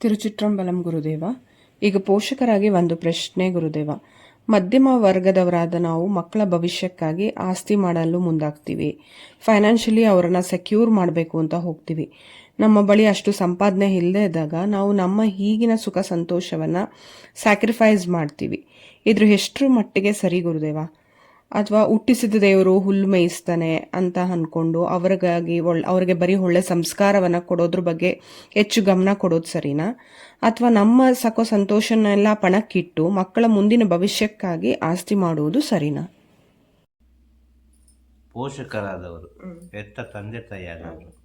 ತಿರುಚಿಟ್ರಂಬಲಂ ಗುರುದೇವ. ಈಗ ಪೋಷಕರಾಗಿ ಒಂದು ಪ್ರಶ್ನೆ ಗುರುದೇವ. ಮಧ್ಯಮ ವರ್ಗದವರಾದ ನಾವು ಮಕ್ಕಳ ಭವಿಷ್ಯಕ್ಕಾಗಿ ಆಸ್ತಿ ಮಾಡಲು ಮುಂದಾಗ್ತೀವಿ. ಫೈನಾನ್ಷಿಯಲಿ ಅವರನ್ನ ಸೆಕ್ಯೂರ್ ಮಾಡಬೇಕು ಅಂತ ಹೋಗ್ತೀವಿ. ನಮ್ಮ ಬಳಿ ಅಷ್ಟು ಸಂಪಾದನೆ ಇಲ್ಲದೆ ಇದ್ದಾಗ ನಾವು ನಮ್ಮ ಈಗಿನ ಸುಖ ಸಂತೋಷವನ್ನು ಸ್ಯಾಕ್ರಿಫೈಸ್ ಮಾಡ್ತೀವಿ. ಇದ್ರ ಎಷ್ಟರ ಮಟ್ಟಿಗೆ ಸರಿ ಗುರುದೇವ? ಅಥವಾ ಹುಟ್ಟಿಸಿದ ದೇವರು ಹುಲ್ಲು ಮೇಯಿಸ್ತಾನೆ ಅಂತ ಅನ್ಕೊಂಡು ಅವ್ರಿಗಾಗಿ ಒಳ್ಳೆ ಅವ್ರಿಗೆ ಬರೀ ಒಳ್ಳೆ ಸಂಸ್ಕಾರವನ್ನ ಕೊಡೋದ್ರ ಬಗ್ಗೆ ಹೆಚ್ಚು ಗಮನ ಕೊಡೋದು ಸರಿನಾ? ಅಥವಾ ನಮ್ಮ ಸಕೋ ಸಂತೋಷನೆಲ್ಲ ಪಣಕ್ಕಿಟ್ಟು ಮಕ್ಕಳ ಮುಂದಿನ ಭವಿಷ್ಯಕ್ಕಾಗಿ ಆಸ್ತಿ ಮಾಡುವುದು ಸರಿನಾ? ಪೋಷಕರಾದವರು ಹೆತ್ತ ತಂದೆ ತಾಯಿಯಾದವರು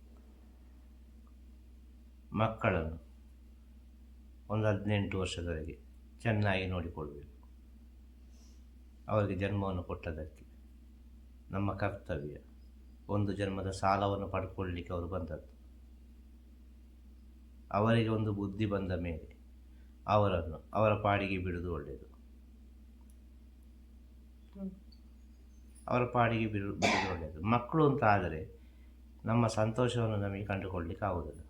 ಮಕ್ಕಳನ್ನು ಒಂದು ಹದಿನೆಂಟು ವರ್ಷದವರೆಗೆ ಚೆನ್ನಾಗಿ ನೋಡಿಕೊಳ್ಬೇಕು. ಅವರಿಗೆ ಜನ್ಮವನ್ನು ಕೊಟ್ಟದಕ್ಕೆ ನಮ್ಮ ಕರ್ತವ್ಯ ಒಂದು ಜನ್ಮದ ಸಾಲವನ್ನು ಪಡ್ಕೊಳ್ಳಿಕ್ಕೆ ಅವರು ಬಂದದ್ದು. ಅವರಿಗೆ ಒಂದು ಬುದ್ಧಿ ಬಂದ ಮೇಲೆ ಅವರನ್ನು ಅವರ ಪಾಡಿಗೆ ಬಿಡುವುದು ಒಳ್ಳೆಯದು. ಅವರ ಪಾಡಿಗೆ ಬಿಡು, ಬಿಡುವುದು ಒಳ್ಳೆಯದು. ಮಕ್ಕಳು ಅಂತ ಆದರೆ ನಮ್ಮ ಸಂತೋಷವನ್ನು ನಮಗೆ ಕಂಡುಕೊಳ್ಳಲಿಕ್ಕೆ ಆಗುವುದಿಲ್ಲ.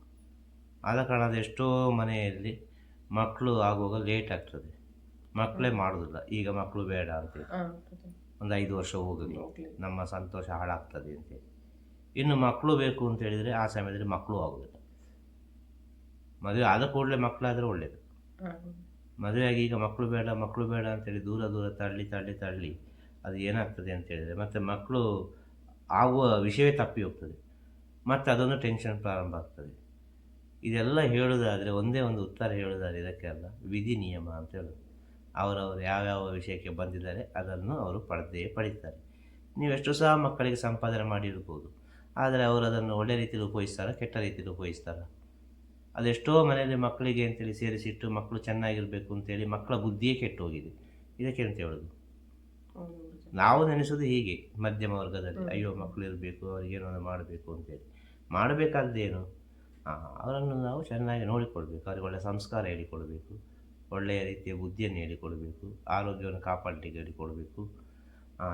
ಆದ ಕಾರಣ ಎಷ್ಟೋ ಮನೆಯಲ್ಲಿ ಮಕ್ಕಳು ಆಗುವಾಗ ಲೇಟ್ ಆಗ್ತದೆ. ಮಕ್ಕಳೇ ಮಾಡೋದಿಲ್ಲ. ಈಗ ಮಕ್ಕಳು ಬೇಡ ಅಂತೇಳಿ. ಒಂದು ಐದು ವರ್ಷ ಹೋಗಲಿ. ನಮ್ಮ ಸಂತೋಷ ಹಾಳಾಗ್ತದೆ ಅಂತೇಳಿ. ಇನ್ನು ಮಕ್ಕಳು ಬೇಕು ಅಂತ ಹೇಳಿದರೆ ಆ ಸಮಯದಲ್ಲಿ ಮಕ್ಕಳು ಆಗೋದಿಲ್ಲ. ಮದುವೆ ಆದ ಕೂಡಲೇ ಮಕ್ಕಳಾದರೆ ಒಳ್ಳೆಯದು ಮದುವೆಯಾಗಿ ಈಗ ಮಕ್ಕಳು ಬೇಡ ಮಕ್ಕಳು ಬೇಡ ಅಂತೇಳಿ ದೂರ ದೂರ ತಳ್ಳಿ ತಳ್ಳಿ ತಳ್ಳಿ ಅದು ಏನಾಗ್ತದೆ ಅಂತ ಹೇಳಿದರೆ ಮತ್ತು ಮಕ್ಕಳು ಆಗುವ ವಿಷಯವೇ ತಪ್ಪಿ ಹೋಗ್ತದೆ. ಮತ್ತು ಅದೊಂದು ಟೆನ್ಷನ್ ಪ್ರಾರಂಭ ಆಗ್ತದೆ. ಇದೆಲ್ಲ ಹೇಳೋದಾದರೆ ಒಂದೇ ಒಂದು ಉತ್ತರ ಹೇಳೋದಾದ್ರೆ ಇದಕ್ಕೆಲ್ಲ ವಿಧಿ ನಿಯಮ ಅಂತ ಹೇಳೋದು. ಅವರವರು ಯಾವ್ಯಾವ ವಿಷಯಕ್ಕೆ ಬಂದಿದ್ದಾರೆ, ಅದನ್ನು ಅವರು ಪಡೆದೇ ಪಡೀತಾರೆ. ನೀವೆಷ್ಟು ಸಹ ಮಕ್ಕಳಿಗೆ ಸಂಪಾದನೆ ಮಾಡಿರ್ಬೋದು, ಆದರೆ ಅವರು ಅದನ್ನು ಒಳ್ಳೆ ರೀತಿಯಲ್ಲಿ ಉಪಯೋಗಿಸ್ತಾರ, ಕೆಟ್ಟ ರೀತಿಯಲ್ಲಿ ಉಪಯೋಗಿಸ್ತಾರ? ಅದೆಷ್ಟೋ ಮನೆಯಲ್ಲಿ ಮಕ್ಕಳಿಗೆ ಅಂತೇಳಿ ಸೇರಿಸಿಟ್ಟು ಮಕ್ಕಳು ಚೆನ್ನಾಗಿರಬೇಕು ಅಂತೇಳಿ ಮಕ್ಕಳ ಬುದ್ಧಿಯೇ ಕೆಟ್ಟು ಹೋಗಿದೆ ಇದಕ್ಕೆ ಅಂತ ಹೇಳೋದು? ನಾವು ನೆನೆಸೋದು ಹೀಗೆ, ಮಧ್ಯಮ ವರ್ಗದಲ್ಲಿ. ಅಯ್ಯೋ ಮಕ್ಕಳು ಇರಬೇಕು ಅವ್ರಿಗೇನೋ ಮಾಡಬೇಕು ಅಂತೇಳಿ. ಮಾಡಬೇಕಾದ್ದೇನು ಅವರನ್ನು ನಾವು ಚೆನ್ನಾಗಿ ನೋಡಿಕೊಳ್ಬೇಕು, ಅವ್ರಿಗೆ ಒಳ್ಳೆ ಸಂಸ್ಕಾರ ಹೇಳಿಕೊಡ್ಬೇಕು. ಒಳ್ಳೆಯ ರೀತಿಯ ಬುದ್ಧಿಯನ್ನು ಹೇಳಿಕೊಡಬೇಕು ಆರೋಗ್ಯವನ್ನು ಕಾಪಾಡಲಿಕ್ಕೆ ಹೇಳಿಕೊಡಬೇಕು.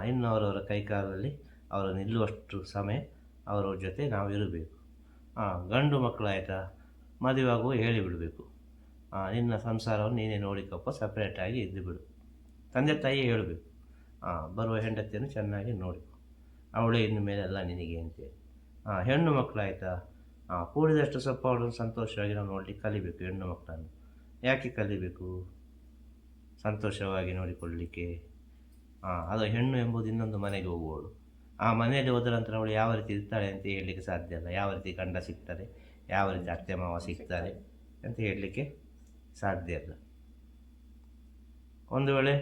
ಇನ್ನು ಅವರವರ ಕೈಕಾಲಲ್ಲಿ ಅವರು ನಿಲ್ಲುವಷ್ಟು ಸಮಯ ಅವರ ಜೊತೆ ನಾವು ಇರಬೇಕು. ಗಂಡು ಮಕ್ಕಳಾಯ್ತಾ ಮದುವೆಯಾಗುವ ಹೇಳಿಬಿಡಬೇಕು. ನಿನ್ನ ಸಂಸಾರವನ್ನು ನೀನೇ ನೋಡಿಕಪ್ಪ ಸಪ್ರೇಟಾಗಿ ಇದ್ದು ಬಿಡು. ತಂದೆ ತಾಯಿ ಹೇಳಬೇಕು. ಬರುವ ಹೆಂಡತಿಯನ್ನು ಚೆನ್ನಾಗಿ ನೋಡಿ. ಅವಳೇ ಇನ್ನು ಮೇಲೆ ಎಲ್ಲ ನಿನಗೆ ಅಂತೇಳಿ ಹೆಣ್ಣು ಮಕ್ಕಳಾಯ್ತಾ ಕೂಡಿದಷ್ಟು ಸ್ವಲ್ಪ ಅವಳನ್ನು ಸಂತೋಷವಾಗಿ ನಾವು ನೋಡಲಿಕ್ಕೆ ಕಲಿಬೇಕು ಹೆಣ್ಣು ಮಕ್ಕಳನ್ನು. ಯಾಕೆ ಕಲಿಬೇಕು? ಸಂತೋಷವಾಗಿ ನೋಡಿಕೊಳ್ಳಲಿಕ್ಕೆ ಅದು ಹೆಣ್ಣು ಎಂಬುದು ಇನ್ನೊಂದು ಮನೆಗೆ ಹೋಗುವಳು ಆ ಮನೆಯಲ್ಲಿ ಹೋದ ನಂತರ ಅವಳು ಯಾವ ರೀತಿ ಇರ್ತಾಳೆ ಅಂತ ಹೇಳಲಿಕ್ಕೆ ಸಾಧ್ಯ ಅಲ್ಲ. ಯಾವ ರೀತಿ ಗಂಡ ಸಿಗ್ತಾರೆ, ಯಾವ ರೀತಿ ಅತ್ತೆ, ಮಾವ ಸಿಗ್ತಾರೆ ಅಂತ ಹೇಳಲಿಕ್ಕೆ ಸಾಧ್ಯ ಇಲ್ಲ ಒಂದು ವೇಳೆ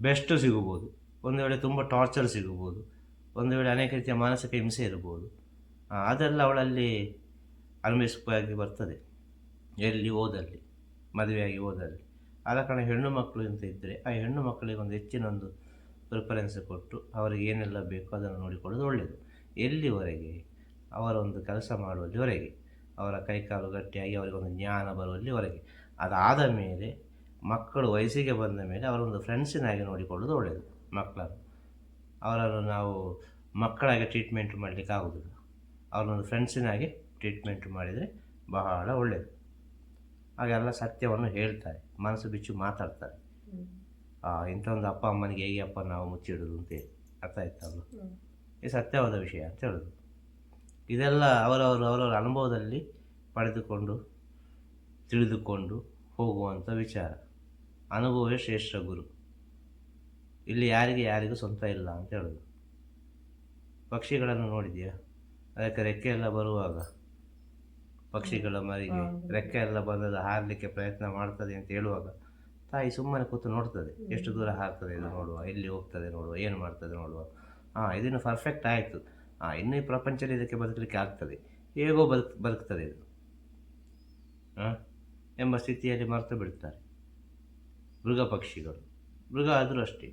ಬೆಸ್ಟು ಸಿಗಬಹುದು, ಒಂದು ವೇಳೆ ತುಂಬ ಟಾರ್ಚರ್ ಸಿಗಬಹುದು, ಒಂದು ವೇಳೆ ಅನೇಕ ರೀತಿಯ ಮಾನಸಿಕ ಹಿಂಸೆ ಇರಬಹುದು ಅದೆಲ್ಲ ಅವಳಲ್ಲಿ ಅನುಭವಿಸಬೇಕಾಗಿ ಬರ್ತದೆ. ಎಲ್ಲಿ ಓದಲ್ಲಿ ಮದುವೆಯಾಗಿ ಹೋದರೆ ಆದ ಕಾರಣ ಹೆಣ್ಣು ಮಕ್ಕಳು ಅಂತ ಇದ್ದರೆ ಆ ಹೆಣ್ಣು ಮಕ್ಕಳಿಗೆ ಒಂದು ಹೆಚ್ಚಿನ ಒಂದು ಪ್ರಿಫರೆನ್ಸ್ ಕೊಟ್ಟು ಅವರಿಗೆ ಏನೆಲ್ಲ ಬೇಕೋ ಅದನ್ನು ನೋಡಿಕೊಳ್ಳೋದು ಒಳ್ಳೆಯದು. ಎಲ್ಲಿವರೆಗೆ ಅವರ ಒಂದು ಕೆಲಸ ಮಾಡುವಲ್ಲಿವರೆಗೆ ಅವರ ಕೈಕಾಲು ಗಟ್ಟಿಯಾಗಿ ಅವರಿಗೊಂದು ಜ್ಞಾನ ಬರುವಲ್ಲಿವರೆಗೆ ಅದಾದ ಮೇಲೆ ಮಕ್ಕಳು ವಯಸ್ಸಿಗೆ ಬಂದ ಮೇಲೆ ಅವರೊಂದು ಫ್ರೆಂಡ್ಸಿನಾಗಿ ನೋಡಿಕೊಳ್ಳೋದು ಒಳ್ಳೆಯದು. ಮಕ್ಕಳನ್ನು, ಅವರನ್ನು ನಾವು ಮಕ್ಕಳಾಗಿ ಟ್ರೀಟ್ಮೆಂಟ್ ಮಾಡಲಿಕ್ಕೆ ಆಗೋದಿಲ್ಲ ಅವ್ರನ್ನೊಂದು ಫ್ರೆಂಡ್ಸಿನಾಗಿ ಟ್ರೀಟ್ಮೆಂಟ್ ಮಾಡಿದರೆ ಬಹಳ ಒಳ್ಳೆಯದು. ಹಾಗೆಲ್ಲ ಸತ್ಯವನ್ನು ಹೇಳ್ತಾರೆ. ಮನಸ್ಸು ಬಿಚ್ಚು ಮಾತಾಡ್ತಾರೆ. ಇಂಥ ಒಂದು ಅಪ್ಪ ಅಮ್ಮನಿಗೆ ಹೇಗೆ ಅಪ್ಪ ನಾವು ಮುಚ್ಚಿಡೋದು ಅಂತೇಳಿ ಅರ್ಥ ಆಯ್ತಲ್ಲ ಈ ಸತ್ಯವಾದ ವಿಷಯ ಅಂತ ಹೇಳೋದು. ಇದೆಲ್ಲ ಅವರವರು ಅವರವರ ಅನುಭವದಲ್ಲಿ ಪಡೆದುಕೊಂಡು ತಿಳಿದುಕೊಂಡು ಹೋಗುವಂಥ ವಿಚಾರ. ಅನುಭವವೇ ಶ್ರೇಷ್ಠ ಗುರು. ಇಲ್ಲಿ ಯಾರಿಗೆ ಯಾರಿಗೂ ಸ್ವಂತ ಇಲ್ಲ ಅಂತ ಹೇಳೋದು. ಪಕ್ಷಿಗಳನ್ನು ನೋಡಿದೆಯಾ ಅದಕ್ಕೆ ರೆಕ್ಕೆ ಎಲ್ಲ ಬರುವಾಗ ಪಕ್ಷಿಗಳ ಮರಿಗೆ ರೆಕ್ಕೆ ಎಲ್ಲ ಬಂದದ ಹಾರಲಿಕ್ಕೆ ಪ್ರಯತ್ನ ಮಾಡ್ತದೆ ಅಂತ ಹೇಳುವಾಗ ತಾಯಿ ಸುಮ್ಮನೆ ಕೂತು ನೋಡ್ತದೆ ಎಷ್ಟು ದೂರ ಹಾರ್ತದೆ ಇದು ನೋಡುವ ಎಲ್ಲಿ ಹೋಗ್ತದೆ ನೋಡುವ ಏನು ಮಾಡ್ತದೆ ನೋಡುವ. ಹಾಂ ಇದನ್ನು ಪರ್ಫೆಕ್ಟ್ ಆಯಿತು. ಹಾಂ ಇನ್ನೂ ಈ ಪ್ರಪಂಚದಲ್ಲಿ ಇದಕ್ಕೆ ಬದುಕಲಿಕ್ಕೆ ಆಗ್ತದೆ. ಹೇಗೋ ಬದುಕ್ ಬದುಕ್ತದೆ ಇದು. ಹಾಂ ಎಂಬ ಸ್ಥಿತಿಯಲ್ಲಿ ಮರೆತು ಬಿಡ್ತಾರೆ. ಮೃಗ ಪಕ್ಷಿಗಳು. ಮೃಗ ಆದರೂ ಅಷ್ಟೇ.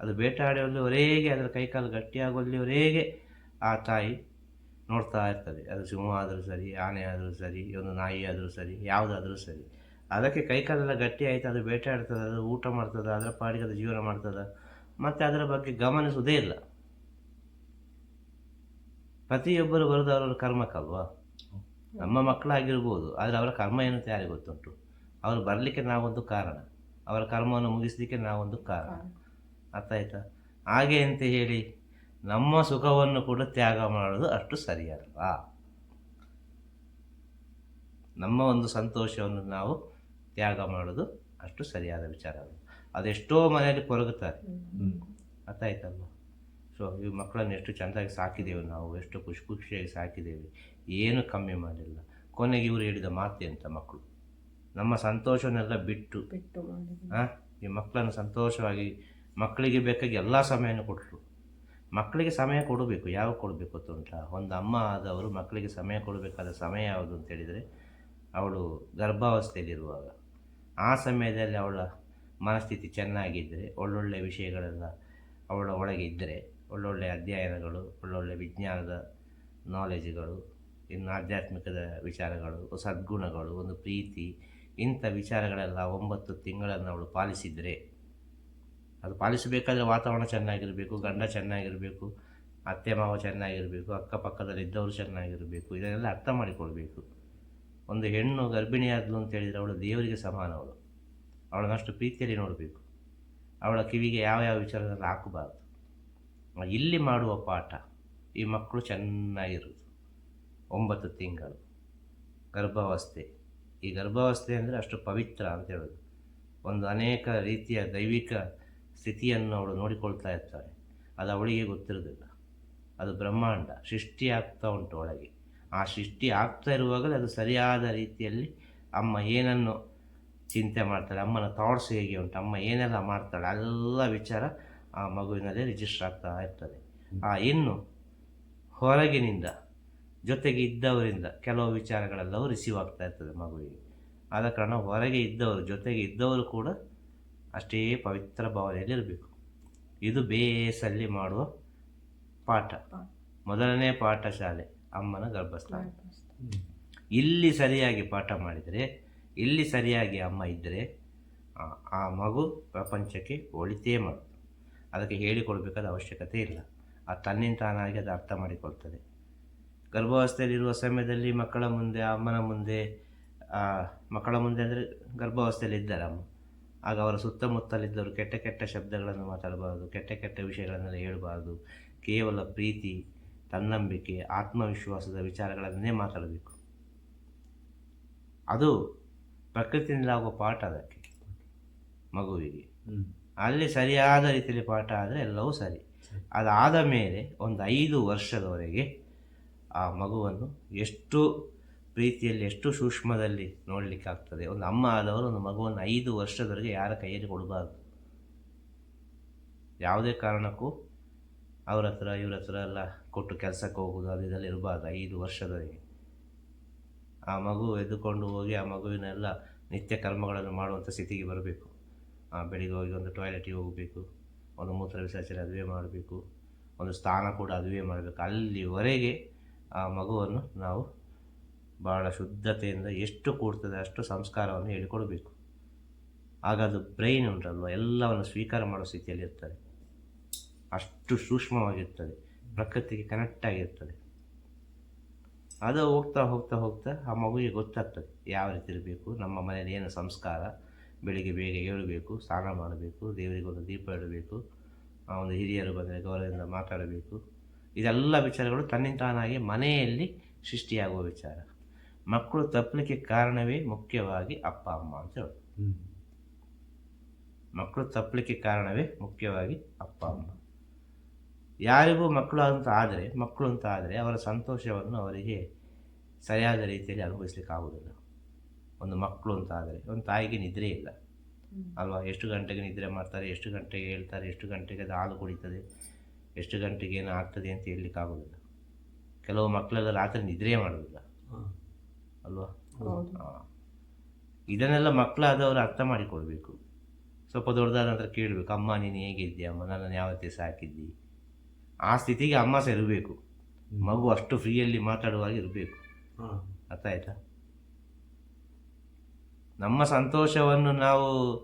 ಅದು ಬೇಟಾಡುವಲ್ಲಿವರೆಗೆ ಅದರ ಕೈಕಾಲು ಗಟ್ಟಿಯಾಗುವಲ್ಲಿವರೆಗೆ ಆ ತಾಯಿ ನೋಡ್ತಾ ಇರ್ತದೆ. ಅದು ಸಿಂಹ ಆದರೂ ಸರಿ ಆನೆ ಆದರೂ ಸರಿ ಒಂದು ನಾಯಿ ಆದರೂ ಸರಿ ಯಾವುದಾದ್ರೂ ಸರಿ. ಅದಕ್ಕೆ ಕೈಕಾಲೆಲ್ಲ ಗಟ್ಟಿ ಆಯಿತು ಅದು ಬೇಟೆಯಾಡ್ತದೆ ಅದು ಊಟ ಮಾಡ್ತದೆ ಅದರ ಪಾಡಿಗೆ ಅದು ಜೀವನ ಮಾಡ್ತದೆ. ಮತ್ತು ಅದರ ಬಗ್ಗೆ ಗಮನಿಸುವುದೇ ಇಲ್ಲ. ಪ್ರತಿಯೊಬ್ಬರು ಬರೋದು ಅವರವರ ಕರ್ಮಕ್ಕಲ್ವಾ? ನಮ್ಮ ಮಕ್ಕಳಾಗಿರ್ಬೋದು ಆದರೆ ಅವರ ಕರ್ಮ ಏನು ಯಾರಿಗೆ ಗೊತ್ತುಂಟು? ಅವರು ಬರಲಿಕ್ಕೆ ನಾವೊಂದು ಕಾರಣ. ಅವರ ಕರ್ಮವನ್ನು ಮುಗಿಸಲಿಕ್ಕೆ ನಾವೊಂದು ಕಾರಣ. ಅರ್ಥ ಆಯಿತಾ? ಹಾಗೆ ಅಂತ ಹೇಳಿ? ನಮ್ಮ ಸುಖವನ್ನು ಕೂಡ ತ್ಯಾಗ ಮಾಡೋದು ಅಷ್ಟು ಸರಿಯಲ್ಲ. ನಮ್ಮ ಒಂದು ಸಂತೋಷವನ್ನು ನಾವು ತ್ಯಾಗ ಮಾಡೋದು ಅಷ್ಟು ಸರಿಯಾದ ವಿಚಾರ ಅಲ್ಲ. ಅದೆಷ್ಟೋ ಮನೆಯಲ್ಲಿ ಕೊರಗುತ್ತಾರೆ. ಅರ್ಥ ಆಯ್ತಲ್ವ ಸೊ ಈ ಮಕ್ಕಳನ್ನು ಎಷ್ಟು ಚೆಂದಾಗಿ ಸಾಕಿದ್ದೇವೆ ನಾವು ಎಷ್ಟು ಖುಷಿ ಖುಷಿಯಾಗಿ ಸಾಕಿದ್ದೇವೆ ಏನು ಕಮ್ಮಿ ಮಾಡಿಲ್ಲ. ಕೊನೆಗೆ ಇವರು ಹೇಳಿದ ಮಾತೆ ಅಂತ ಮಕ್ಕಳು? ನಮ್ಮ ಸಂತೋಷವನ್ನೆಲ್ಲ ಬಿಟ್ಟು ಬಿಟ್ಟು ಹಾಂ ಈ ಮಕ್ಕಳನ್ನು ಸಂತೋಷವಾಗಿ ಮಕ್ಕಳಿಗೆ ಬೇಕಾಗಿ ಎಲ್ಲ ಸಮಯನೂ ಕೊಟ್ಟರು ಮಕ್ಕಳಿಗೆ ಸಮಯ ಕೊಡಬೇಕು, ಯಾವಾಗ ಕೊಡಬೇಕು ಅಂತ ಒಂದು ಅಮ್ಮ ಆದವರು ಮಕ್ಕಳಿಗೆ ಸಮಯ ಕೊಡಬೇಕಾದ ಸಮಯ ಯಾವುದು ಅಂತ ಹೇಳಿದರೆ, ಅವಳು ಗರ್ಭಾವಸ್ಥೆಯಲ್ಲಿರುವಾಗ. ಆ ಸಮಯದಲ್ಲಿ ಅವಳ ಮನಸ್ಥಿತಿ ಚೆನ್ನಾಗಿದ್ದರೆ, ಒಳ್ಳೊಳ್ಳೆ ವಿಷಯಗಳೆಲ್ಲ ಅವಳ ಒಳಗೆ ಇದ್ದರೆ, ಒಳ್ಳೊಳ್ಳೆ ಅಧ್ಯಯನಗಳು, ಒಳ್ಳೊಳ್ಳೆ ವಿಜ್ಞಾನದ ನಾಲೆಜ್ಗಳು ಇನ್ನು ಆಧ್ಯಾತ್ಮಿಕದ ವಿಚಾರಗಳು, ಸದ್ಗುಣಗಳು, ಒಂದು ಪ್ರೀತಿ, ಇಂಥ ವಿಚಾರಗಳೆಲ್ಲ ಒಂಬತ್ತು ತಿಂಗಳನ್ನು ಅವಳು ಪಾಲಿಸಿದರೆ ಅದು ಪಾಲಿಸಬೇಕಾದ್ರೆ ವಾತಾವರಣ ಚೆನ್ನಾಗಿರಬೇಕು, ಗಂಡ ಚೆನ್ನಾಗಿರಬೇಕು, ಅತ್ತೆ ಮಾವ ಚೆನ್ನಾಗಿರಬೇಕು ಅಕ್ಕಪಕ್ಕದಲ್ಲಿದ್ದವರು ಚೆನ್ನಾಗಿರಬೇಕು, ಇದನ್ನೆಲ್ಲ ಅರ್ಥ ಮಾಡಿಕೊಳ್ಬೇಕು. ಒಂದು ಹೆಣ್ಣು ಗರ್ಭಿಣಿಯಾದ್ಲು ಅಂತ ಹೇಳಿದರೆ ಅವಳು ದೇವರಿಗೆ ಸಮಾನ ಅವಳು. ಅವಳನ್ನಷ್ಟು ಪ್ರೀತಿಯಲ್ಲಿ ನೋಡಬೇಕು. ಅವಳ ಕಿವಿಗೆ ಯಾವ ಯಾವ ವಿಚಾರದಲ್ಲಿ ಹಾಕಬಾರ್ದು. ಇಲ್ಲಿ ಮಾಡುವ ಪಾಠ, ಈ ಮಕ್ಕಳು ಚೆನ್ನಾಗಿರೋದು ಒಂಬತ್ತು ತಿಂಗಳು. ಗರ್ಭಾವಸ್ಥೆ. ಈ ಗರ್ಭಾವಸ್ಥೆ ಅಂದರೆ ಅಷ್ಟು ಪವಿತ್ರ ಅಂತ ಹೇಳೋದು. ಒಂದು ಅನೇಕ ರೀತಿಯ ದೈವಿಕ ಸ್ಥಿತಿಯನ್ನು ಅವಳು ನೋಡಿಕೊಳ್ತಾ ಇರ್ತಾಳೆ. ಅದು ಅವಳಿಗೆ ಗೊತ್ತಿರೋದಿಲ್ಲ ಅದು ಬ್ರಹ್ಮಾಂಡ. ಸೃಷ್ಟಿ ಆಗ್ತಾ ಉಂಟು ಒಳಗೆ. ಆ ಸೃಷ್ಟಿ ಆಗ್ತಾ ಇರುವಾಗಲೇ ಅದು ಸರಿಯಾದ ರೀತಿಯಲ್ಲಿ ಅಮ್ಮ ಏನನ್ನು ಚಿಂತೆ ಮಾಡ್ತಾಳೆ, ಅಮ್ಮನ ಥಾಟ್ಸ್ ಹೇಗೆ ಉಂಟು, ಅಮ್ಮ ಏನೆಲ್ಲ ಮಾಡ್ತಾಳೆ, ಎಲ್ಲ ವಿಚಾರ ಆ ಮಗುವಿನಲ್ಲಿ ರಿಜಿಸ್ಟರ್ ಆಗ್ತಾ ಇರ್ತದೆ. ಆ ಇನ್ನು ಹೊರಗಿನಿಂದ ಜೊತೆಗೆ ಇದ್ದವರಿಂದ ಕೆಲವು ವಿಚಾರಗಳೆಲ್ಲವೂ ರಿಸೀವ್ ಆಗ್ತಾ ಇರ್ತದೆ ಮಗುವಿಗೆ. ಆದ ಕಾರಣ ಹೊರಗೆ ಇದ್ದವರು, ಜೊತೆಗೆ ಇದ್ದವರು ಕೂಡ ಅಷ್ಟೇ ಪವಿತ್ರ ಭಾವನೆಯಲ್ಲಿ ಇರಬೇಕು. ಇದು ಬೇಸಲ್ಲಿ ಮಾಡುವ ಪಾಠ. ಮೊದಲನೇ ಪಾಠ ಶಾಲೆ ಅಮ್ಮನ ಗರ್ಭಸ್ಥಾನ. ಇಲ್ಲಿ ಸರಿಯಾಗಿ ಪಾಠ ಮಾಡಿದರೆ ಇಲ್ಲಿ ಸರಿಯಾಗಿ ಅಮ್ಮ ಇದ್ದರೆ ಆ- ಮಗು ಪ್ರಪಂಚಕ್ಕೆ ಒಳಿತೇ ಮಾಡುತ್ತೆ ಅದಕ್ಕೆ ಹೇಳಿಕೊಡ್ಬೇಕಾದ ಅವಶ್ಯಕತೆ ಇಲ್ಲ. ಆ ತನ್ನಿಂದ ತಾನಾಗಿ ಅದು ಅರ್ಥ ಮಾಡಿಕೊಳ್ತದೆ. ಗರ್ಭಾವಸ್ಥೆಯಲ್ಲಿರುವ ಸಮಯದಲ್ಲಿ ಮಕ್ಕಳ ಮುಂದೆ ಅಮ್ಮನ ಮುಂದೆ ಮಕ್ಕಳ ಮುಂದೆ ಅಂದರೆ ಗರ್ಭಾವಸ್ಥೆಯಲ್ಲಿ ಇದ್ದಾರೆ ಅಮ್ಮ. ಆಗ ಅವರ ಸುತ್ತಮುತ್ತಲಿದ್ದವರು ಕೆಟ್ಟ ಕೆಟ್ಟ ಶಬ್ದಗಳನ್ನು ಮಾತಾಡಬಾರದು ಕೆಟ್ಟ ಕೆಟ್ಟ ವಿಷಯಗಳನ್ನೆಲ್ಲ ಹೇಳಬಾರ್ದು. ಕೇವಲ ಪ್ರೀತಿ ತನ್ನಂಬಿಕೆ ಆತ್ಮವಿಶ್ವಾಸದ ವಿಚಾರಗಳನ್ನೇ ಮಾತಾಡಬೇಕು. ಅದು ಪ್ರಕೃತಿಯಿಂದ ಆಗುವ ಪಾಠ ಅದಕ್ಕೆ ಮಗುವಿಗೆ. ಅಲ್ಲಿ ಸರಿಯಾದ ರೀತಿಯಲ್ಲಿ ಪಾಠ ಆದರೆ ಎಲ್ಲವೂ ಸರಿ. ಅದಾದ ಮೇಲೆ ಒಂದು ಐದು ವರ್ಷದವರೆಗೆ ಆ ಮಗುವನ್ನು ಎಷ್ಟು ಪ್ರೀತಿಯಲ್ಲಿ ಎಷ್ಟು ಸೂಕ್ಷ್ಮದಲ್ಲಿ ನೋಡಲಿಕ್ಕೆ ಆಗ್ತದೆ ಒಂದು ಅಮ್ಮ ಆದವರು, ಒಂದು ಮಗುವನ್ನು ಐದು ವರ್ಷದವರೆಗೆ ಯಾರ ಕೈಯಲ್ಲಿ ಕೊಡಬಾರ್ದು. ಯಾವುದೇ ಕಾರಣಕ್ಕೂ ಅವ್ರ ಹತ್ರ, ಇವ್ರ ಹತ್ರ ಎಲ್ಲ ಕೊಟ್ಟು ಕೆಲಸಕ್ಕೆ ಹೋಗೋದು ಅದು ಇದೆಲ್ಲ ಇರಬಾರ್ದು, ಐದು ವರ್ಷದವರೆಗೆ. ಆ ಮಗು ಎದ್ದುಕೊಂಡು ಹೋಗಿ, ಆ ಮಗುವಿನೆಲ್ಲ ನಿತ್ಯ ಕರ್ಮಗಳನ್ನು ಮಾಡುವಂಥ ಸ್ಥಿತಿಗೆ ಬರಬೇಕು. ಆ ಬೆಳಿಗ್ಗೆ ಹೋಗಿ ಒಂದು ಟಾಯ್ಲೆಟಿಗೆ ಹೋಗಬೇಕು, ಒಂದು ಮೂತ್ರ ವಿಸರ್ಜನೆ ಅದುವೇ ಮಾಡಬೇಕು, ಒಂದು ಸ್ಥಾನ ಕೂಡ ಅದುವೇ ಮಾಡಬೇಕು. ಅಲ್ಲಿವರೆಗೆ ಆ ಮಗುವನ್ನು ನಾವು ಭಾಳ ಶುದ್ಧತೆಯಿಂದ ಎಷ್ಟು ಕೂಡ್ತದೆ ಅಷ್ಟು ಸಂಸ್ಕಾರವನ್ನು ಹೇಳಿಕೊಡಬೇಕು. ಆಗ ಅದು ಬ್ರೈನ್ ಉಂಟಲ್ವ? ಎಲ್ಲವನ್ನು ಸ್ವೀಕಾರ ಮಾಡೋ ಸ್ಥಿತಿಯಲ್ಲಿ ಇರ್ತದೆ. ಅಷ್ಟು ಸೂಕ್ಷ್ಮವಾಗಿರ್ತದೆ. ಪ್ರಕೃತಿಗೆ ಕನೆಕ್ಟ್ ಆಗಿರ್ತದೆ. ಅದು ಹೋಗ್ತಾ ಹೋಗ್ತಾ ಹೋಗ್ತಾ ಆ ಮಗುವಿಗೆ ಗೊತ್ತಾಗ್ತದೆ. ಯಾವ ರೀತಿ ಇರಬೇಕು? ನಮ್ಮ ಮನೆಯಲ್ಲಿ ಏನು ಸಂಸ್ಕಾರ? ಬೆಳಿಗ್ಗೆ ಬೇಗ ಏಳಬೇಕು, ಸ್ನಾನ ಮಾಡಬೇಕು, ದೇವರಿಗೆ ಒಂದು ದೀಪ ಇಡಬೇಕು, ಆ ಒಂದು ಹಿರಿಯರು ಬಂದರೆ ಗೌರವದಿಂದ ಮಾತಾಡಬೇಕು. ಇದೆಲ್ಲ ವಿಚಾರಗಳು ತನ್ನಿಂದ ತಾನಾಗಿ ಮನೆಯಲ್ಲಿ ಸೃಷ್ಟಿಯಾಗುವ ವಿಚಾರ. ಮಕ್ಕಳು ತಪ್ಪಲಿಕ್ಕೆ ಕಾರಣವೇ ಮುಖ್ಯವಾಗಿ ಅಪ್ಪ ಅಮ್ಮ ಅಂತ ಹೇಳೋದು. ಮಕ್ಕಳು ತಪ್ಪಲಿಕ್ಕೆ ಕಾರಣವೇ ಮುಖ್ಯವಾಗಿ ಅಪ್ಪ ಅಮ್ಮ. ಯಾರಿಗೂ ಮಕ್ಕಳು ಅಂತ ಆದರೆ ಮಕ್ಕಳು ಅಂತ ಆದರೆ ಅವರ ಸಂತೋಷವನ್ನು ಅವರಿಗೆ ಸರಿಯಾದ ರೀತಿಯಲ್ಲಿ ಅನುಭವಿಸ್ಲಿಕ್ಕೆ ಆಗುವುದಿಲ್ಲ. ಒಂದು ಮಕ್ಕಳು ಅಂತ ಆದರೆ ಒಂದು ತಾಯಿಗೆ ನಿದ್ರೆ ಇಲ್ಲ. ಅಲ್ವಾ? ಎಷ್ಟು ಗಂಟೆಗೆ ನಿದ್ರೆ ಮಾಡ್ತಾರೆ ಎಷ್ಟು ಗಂಟೆಗೆ ಹೇಳ್ತಾರೆ ಎಷ್ಟು ಗಂಟೆಗೆ ಅದು ಹಾಲು ಕುಡಿತದೆ ಎಷ್ಟು ಗಂಟೆಗೆ ಏನು ಆಗ್ತದೆ ಅಂತ ಹೇಳಲಿಕ್ಕೆ ಆಗೋದಿಲ್ಲ ಕೆಲವು ಮಕ್ಕಳೆಲ್ಲ ರಾತ್ರಿ ನಿದ್ರೆ ಮಾಡೋದಿಲ್ಲ ಅಲ್ವಾ. ಇದನ್ನೆಲ್ಲ ಮಕ್ಕಳಾದವರು ಅರ್ಥ ಮಾಡಿಕೊಳ್ಬೇಕು. ಸ್ವಲ್ಪ ದೊಡ್ಡದಾದ ನಂತರ ಕೇಳಬೇಕು ಅಮ್ಮ ನೀನು ಹೇಗಿದ್ದೀಯ ಅಮ್ಮ ನನ್ನನ್ನು ಯಾವ ದಿವಸ ಸಾಕಿದ್ದಿ? ಆ ಸ್ಥಿತಿಗೆ ಅಮ್ಮ ಸಹ ಇರಬೇಕು. ಮಗು ಅಷ್ಟು ಫ್ರೀಯಲ್ಲಿ ಮಾತಾಡುವಾಗ ಇರಬೇಕು. ಅರ್ಥ ಆಯ್ತಾ? ನಮ್ಮ ಸಂತೋಷವನ್ನು ನಾವು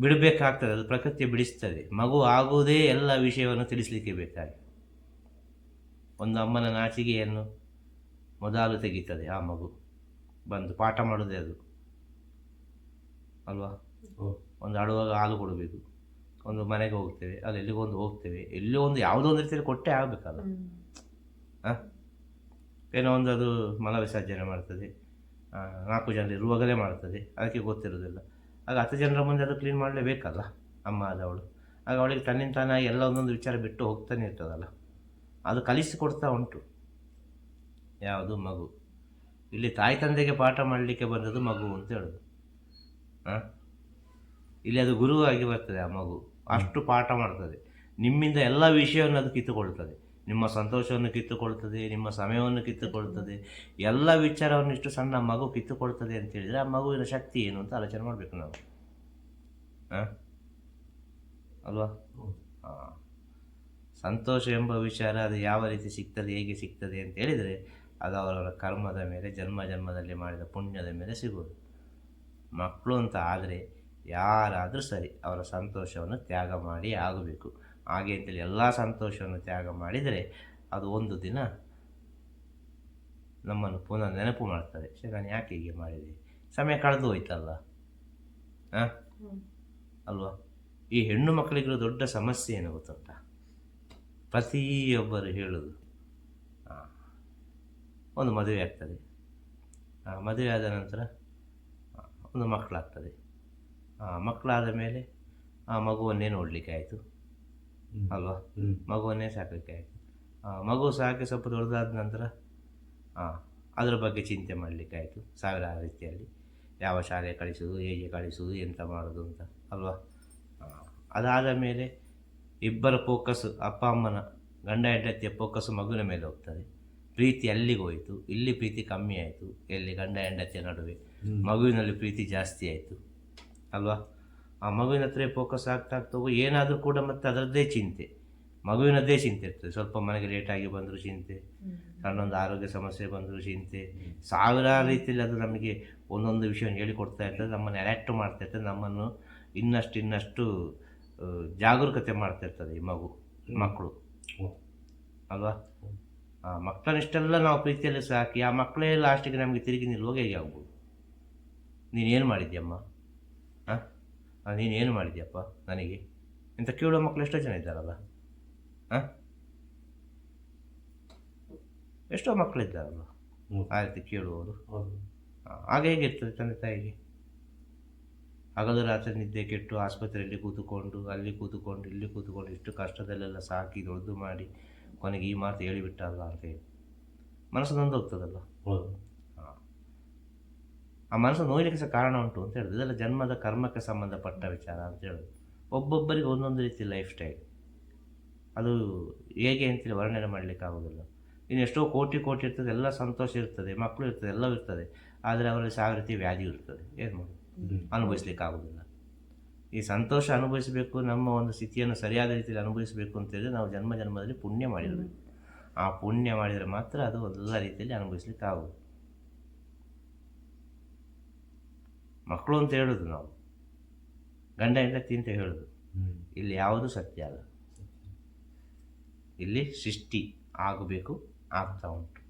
ಬಿಡಬೇಕಾಗ್ತದೆ ಅದು ಪ್ರಕೃತಿ ಬಿಡಿಸ್ತದೆ. ಮಗು ಆಗುವುದೇ ಎಲ್ಲ ವಿಷಯವನ್ನು ತಿಳಿಸ್ಲಿಕ್ಕೆ ಬೇಕಾಗಿ ಒಂದು ಅಮ್ಮನ ನಾಚಿಕೆಯನ್ನು ಮೊದಲು ತೆಗೀತದೆ ಆ ಮಗು. ಬಂದು ಪಾಠ ಮಾಡೋದೇ ಅದು. ಅಲ್ವಾ? ಒಂದು ಆಡುವಾಗ ಹಾಲು ಕೊಡಬೇಕು. ಒಂದು ಮನೆಗೆ ಹೋಗ್ತೇವೆ ಅಲ್ಲಿ ಎಲ್ಲಿಗೋ ಒಂದು ಹೋಗ್ತೇವೆ ಎಲ್ಲೋ ಒಂದು ಯಾವುದೋ ಒಂದು ರೀತಿಯಲ್ಲಿ ಕೊಟ್ಟೆ ಆಗಬೇಕಲ್ಲ. ಹಾಂ? ಏನೋ ಒಂದು ಅದು ಮಲ ವಿಸರ್ಜನೆ ಮಾಡ್ತದೆ. ನಾಲ್ಕು ಜನ ಇರುವಾಗಲೇ ಮಾಡ್ತದೆ. ಅದಕ್ಕೆ ಗೊತ್ತಿರೋದಿಲ್ಲ ಆಗ ಹತ್ತು ಜನರ ಮುಂದೆ ಅದು ಕ್ಲೀನ್ ಮಾಡಲೇಬೇಕಲ್ಲ? ಅಮ್ಮ ಆದವಳು. ಆಗ ಅವಳಿಗೆ ತನ್ನಿಂದ ತಾನಾಗಿ ಎಲ್ಲ ಒಂದೊಂದು ವಿಚಾರ ಬಿಟ್ಟು ಹೋಗ್ತಾನೆ ಇರ್ತದಲ್ಲ. ಅದು ಕಲಿಸಿಕೊಡ್ತಾ ಉಂಟು. ಯಾವುದು ಮಗು. ಇಲ್ಲಿ ತಾಯಿ ತಂದೆಗೆ ಪಾಠ ಮಾಡಲಿಕ್ಕೆ ಬಂದದ್ದು ಮಗು ಅಂತ ಹೇಳೋದು. ಹಾಂ ಇಲ್ಲಿ ಅದು ಗುರುವಾಗಿ ಬರ್ತದೆ ಆ ಮಗು. ಅಷ್ಟು ಪಾಠ ಮಾಡ್ತದೆ. ನಿಮ್ಮಿಂದ ಎಲ್ಲ ವಿಷಯವನ್ನು ಅದು ಕಿತ್ತುಕೊಳ್ತದೆ. ನಿಮ್ಮ ಸಂತೋಷವನ್ನು ಕಿತ್ತುಕೊಳ್ತದೆ, ನಿಮ್ಮ ಸಮಯವನ್ನು ಕಿತ್ತುಕೊಳ್ತದೆ, ಎಲ್ಲ ವಿಚಾರವನ್ನು ಇಷ್ಟು ಸಣ್ಣ ಮಗು ಕಿತ್ತುಕೊಳ್ತದೆ ಅಂತ ಹೇಳಿದರೆ ಆ ಮಗುವಿನ ಶಕ್ತಿ ಏನು ಅಂತ ಆಲೋಚನೆ ಮಾಡಬೇಕು ನಾವು. ಹಾಂ ಅಲ್ವಾ? ಸಂತೋಷ ಎಂಬ ವಿಚಾರ ಅದು ಯಾವ ರೀತಿ ಸಿಗ್ತದೆ, ಹೇಗೆ ಸಿಗ್ತದೆ ಅಂತ ಹೇಳಿದರೆ ಅದು ಅವರವರ ಕರ್ಮದ ಮೇಲೆ ಜನ್ಮ ಜನ್ಮದಲ್ಲಿ ಮಾಡಿದ ಪುಣ್ಯದ ಮೇಲೆ ಸಿಗುವುದು. ಮಕ್ಕಳು ಅಂತ ಆದರೆ ಯಾರಾದರೂ ಸರಿ ಅವರ ಸಂತೋಷವನ್ನು ತ್ಯಾಗ ಮಾಡಿ ಆಗಬೇಕು. ಹಾಗೆ ಅಂತೇಳಿ ಎಲ್ಲ ಸಂತೋಷವನ್ನು ತ್ಯಾಗ ಮಾಡಿದರೆ ಅದು ಒಂದು ದಿನ ನಮ್ಮನ್ನು ಪುನಃ ನೆನಪು ಮಾಡ್ತಾರೆ. ಸರಿ ನಾನು ಯಾಕೆ ಹೀಗೆ ಮಾಡಿದೆ? ಸಮಯ ಕಳೆದು ಹೋಯ್ತಲ್ಲ. ಹಾಂ ಅಲ್ವಾ? ಈ ಹೆಣ್ಣು ಮಕ್ಕಳಿಗಿರೋ ದೊಡ್ಡ ಸಮಸ್ಯೆ ಏನು ಗೊತ್ತುಂಟ? ಪ್ರತಿಯೊಬ್ಬರು ಹೇಳೋದು ಒಂದು ಮದುವೆ ಆಗ್ತದೆ. ಮದುವೆ ಆದ ನಂತರ ಒಂದು ಮಕ್ಕಳಾಗ್ತದೆ. ಮಕ್ಕಳಾದ ಮೇಲೆ ಆ ಮಗುವನ್ನೇ ನೋಡಲಿಕ್ಕೆ ಆಯಿತು. ಅಲ್ವಾ? ಮಗುವನ್ನೇ ಸಾಕಲಿಕ್ಕೆ ಆಯಿತು. ಮಗು ಸಾಕಿ ಸ್ವಲ್ಪ ದೊಡ್ಡದಾದ ನಂತರ ಹಾಂ ಅದರ ಬಗ್ಗೆ ಚಿಂತೆ ಮಾಡಲಿಕ್ಕೆ ಆಯಿತು. ಸಾವಿರಾರು ರೀತಿಯಲ್ಲಿ. ಯಾವ ಶಾಲೆ ಕಳಿಸೋದು ಹೇಗೆ ಕಳಿಸೋದು ಎಂತ ಮಾಡೋದು ಅಂತ. ಅಲ್ವಾ? ಅದಾದ ಮೇಲೆ ಇಬ್ಬರ ಫೋಕಸ್ ಅಪ್ಪ ಅಮ್ಮನ ಗಂಡ ಹೆಂಡತಿಯ ಫೋಕಸ್ ಮಗುವಿನ ಮೇಲೆ ಹೋಗ್ತದೆ. ಪ್ರೀತಿ ಅಲ್ಲಿಗೆ ಹೋಯಿತು. ಇಲ್ಲಿ ಪ್ರೀತಿ ಕಮ್ಮಿ ಆಯಿತು. ಎಲ್ಲಿ ಗಂಡ ಹೆಂಡತಿಯ ನಡುವೆ. ಮಗುವಿನಲ್ಲಿ ಪ್ರೀತಿ ಜಾಸ್ತಿ ಆಯಿತು. ಅಲ್ವಾ? ಆ ಮಗುವಿನ ಹತ್ರ ಫೋಕಸ್ ಆಗ್ತಾ ಆಗ್ತಾ ಹೋಗು. ಏನಾದರೂ ಕೂಡ ಮತ್ತೆ ಅದರದ್ದೇ ಚಿಂತೆ. ಮಗುವಿನದ್ದೇ ಚಿಂತೆ ಇರ್ತದೆ. ಸ್ವಲ್ಪ ಮನೆಗೆ ಲೇಟಾಗಿ ಬಂದರೂ ಚಿಂತೆ. ಸಣ್ಣೊಂದು ಆರೋಗ್ಯ ಸಮಸ್ಯೆ ಬಂದರೂ ಚಿಂತೆ. ಸಾವಿರಾರು ರೀತಿಯಲ್ಲಿ ಅದು ನಮಗೆ ಒಂದೊಂದು ವಿಷಯವನ್ನು ಹೇಳಿಕೊಡ್ತಾ ಇರ್ತದೆ. ನಮ್ಮನ್ನು ಅಟ್ಯಾಕ್ಟ್ ಮಾಡ್ತಾ ಇರ್ತದೆ. ನಮ್ಮನ್ನು ಇನ್ನಷ್ಟು ಇನ್ನಷ್ಟು ಜಾಗರೂಕತೆ ಮಾಡ್ತಾ ಇರ್ತದೆ ಈ ಮಗು ಮಕ್ಕಳು. ಅಲ್ವಾ? ಆ ಮಕ್ಕಳನ್ನಿಷ್ಟೆಲ್ಲ ನಾವು ಪ್ರೀತಿಯಲ್ಲಿ ಸಾಕಿ ಆ ಮಕ್ಕಳೇ ಲಾಸ್ಟಿಗೆ ನಮಗೆ ತಿರುಗಿ ನಿಲ್ಲುವಾಗ ಹೇಗೆ ಆಗ್ಬೋದು? ನೀನೇನು ಮಾಡಿದ್ಯಮ್ಮ? ಹಾಂ ನೀನೇನು ಮಾಡಿದ್ಯಪ್ಪ ನನಗೆ? ಇಂಥ ಕೇಳೋ ಮಕ್ಕಳು ಎಷ್ಟೋ ಜನ ಇದ್ದಾರಲ್ಲ? ಹಾಂ ಎಷ್ಟೋ ಮಕ್ಕಳಿದ್ದಾರಲ್ಲ ಆ ರೀತಿ ಕೇಳುವವರು ಆಗ ಹೇಗಿರ್ತದೆ ತಂದೆ ತಾಯಿಗೆ? ಹಗಲು ರಾತ್ರಿ ನಿದ್ದೆ ಕೆಟ್ಟು ಆಸ್ಪತ್ರೆಯಲ್ಲಿ ಕೂತುಕೊಂಡು ಅಲ್ಲಿ ಕೂತುಕೊಂಡು ಇಲ್ಲಿ ಕೂತುಕೊಂಡು ಇಷ್ಟು ಕಷ್ಟದಲ್ಲೆಲ್ಲ ಸಾಕಿ ದೊಡ್ಡದು ಮಾಡಿ ಕೊನೆಗೆ ಈ ಮಾತು ಹೇಳಿಬಿಟ್ಟಲ್ಲ ಅಂತ ಹೇಳಿ. ಮನಸ್ಸು ನೊಂದು ಹೋಗ್ತದಲ್ಲ ಆ. ಆ ಮನಸ್ಸು ನೋಯ್ಲಿಕ್ಕೆ ಸಹ ಕಾರಣ ಉಂಟು ಅಂತ ಹೇಳುದು. ಇದೆಲ್ಲ ಜನ್ಮದ ಕರ್ಮಕ್ಕೆ ಸಂಬಂಧಪಟ್ಟ ವಿಚಾರ ಅಂತ ಹೇಳೋದು. ಒಬ್ಬೊಬ್ಬರಿಗೆ ಒಂದೊಂದು ರೀತಿ ಲೈಫ್ ಸ್ಟೈಲ್ ಅದು ಹೇಗೆ ಅಂತೇಳಿ ವರ್ಣನೆ ಮಾಡಲಿಕ್ಕೆ ಆಗೋದಿಲ್ಲ. ಇನ್ನು ಎಷ್ಟೋ ಕೋಟಿ ಕೋಟಿ ಇರ್ತದೆ ಎಲ್ಲ ಸಂತೋಷ ಇರ್ತದೆ ಮಕ್ಕಳು ಇರ್ತದೆ ಎಲ್ಲವೂ ಇರ್ತದೆ. ಆದರೆ ಅವರಲ್ಲಿ ಸಾವಿರ ರೀತಿ ವ್ಯಾಧಿ ಇರ್ತದೆ. ಏನು ಮಾಡೋದು? ಅನುಭವಿಸ್ಲಿಕ್ಕೆ ಆಗೋದಿಲ್ಲ. ಈ ಸಂತೋಷ ಅನುಭವಿಸಬೇಕು ನಮ್ಮ ಒಂದು ಸ್ಥಿತಿಯನ್ನು ಸರಿಯಾದ ರೀತಿಯಲ್ಲಿ ಅನುಭವಿಸಬೇಕು ಅಂತೇಳಿದ್ರೆ ನಾವು ಜನ್ಮ ಜನ್ಮದಲ್ಲಿ ಪುಣ್ಯ ಮಾಡಿರಬೇಕು ಆ ಪುಣ್ಯ ಮಾಡಿದರೆ ಮಾತ್ರ ಅದು ಎಲ್ಲ ರೀತಿಯಲ್ಲಿ ಅನುಭವಿಸ್ಲಿಕ್ಕೆ ಮಕ್ಕಳು ಅಂತ ಹೇಳೋದು ನಾವು. ಗಂಡ ಹೆಂಡತಿ ಅಂತ ಹೇಳೋದು. ಇಲ್ಲಿ ಯಾವುದು ಸತ್ಯ ಅಲ್ಲ. ಇಲ್ಲಿ ಸೃಷ್ಟಿ ಆಗಬೇಕು ಆಗ್ತಾ ಉಂಟು.